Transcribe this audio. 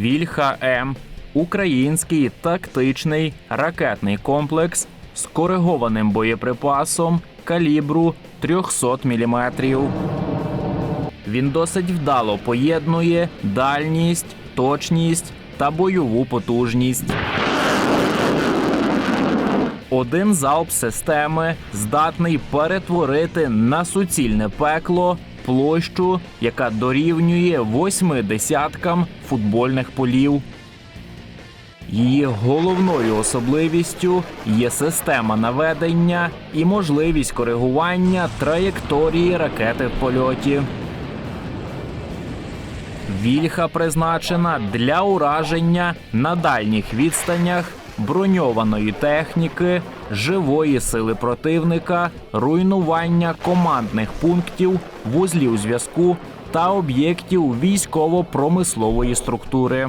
Вільха М український тактичний ракетний комплекс з коригованим боєприпасом калібру 300 мм. Він досить вдало поєднує дальність, точність та бойову потужність. Один залп системи здатний перетворити на суцільне пекло площу, яка дорівнює восьми десяткам футбольних полів. Її головною особливістю є система наведення і можливість коригування траєкторії ракети в польоті. Вільха призначена для ураження на дальніх відстанях броньованої техніки, живої сили противника, руйнування командних пунктів, вузлів зв'язку та об'єктів військово-промислової структури.